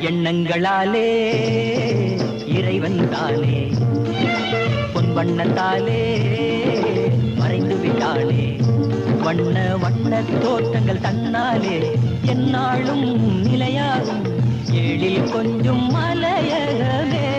எண்ணங்களாலே இறைவன் தானே பொன் வண்ணத்தாலே மறைந்து விட்டாளே வண்ண வண்ண தோற்றங்கள் தன்னாலே என்னாலும் நிலையாகும். எழில் கொஞ்சம் மலையகமே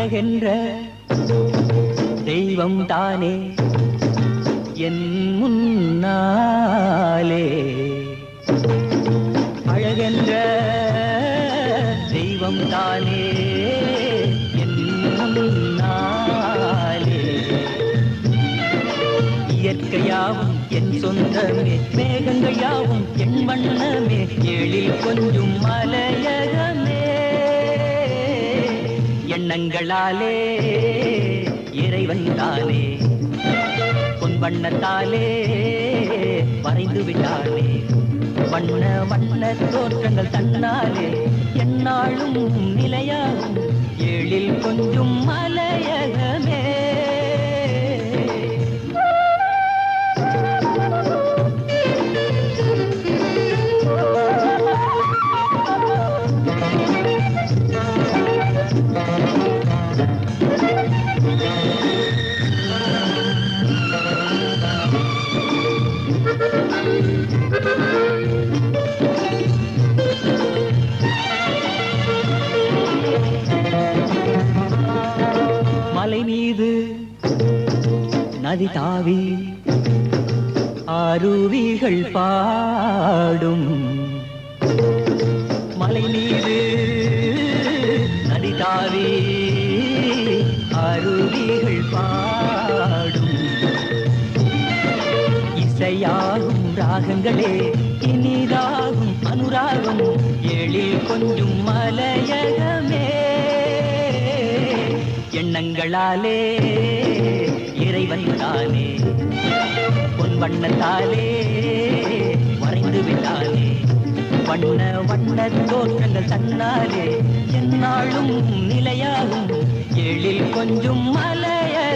அழகென்ற தெய்வம் தானே என் முன்னாலே. அழகென்ற தெய்வம் தானே என் முன்னாலே. இயற்கையாவும் என் சொந்தமே மேகங்கள் யாவும் என் வண்ணமே எழில் கொஞ்சும் மலை எண்ணங்களாலே இறைவன் தானே பொன் வண்ணத்தாலே வரைந்து விட்டானே. வண்ண வண்ண தோற்றங்கள் தன்னாலே என்னாலும் நிலையாகும். ஏழில் கொஞ்சம் மலையகமே மலை மீது நதி தாவி அருவிகள் பாடும். மலை மீது நதி தாவி அருவிகள் பாடும். இசையாகும் ராகங்களே இனிதாகும் அனுராகம். எழில் கொஞ்சும் மலையகமே. எண்ணங்களாலே இறைவன் தானே பொன் வண்ணத்தாலே மறைந்து விட்டானே. வண்ண வண்ண தோற்றங்கள் தன்னாலே என்னாலும் நிலையாகும். எழில் கொஞ்சம் மலையகமே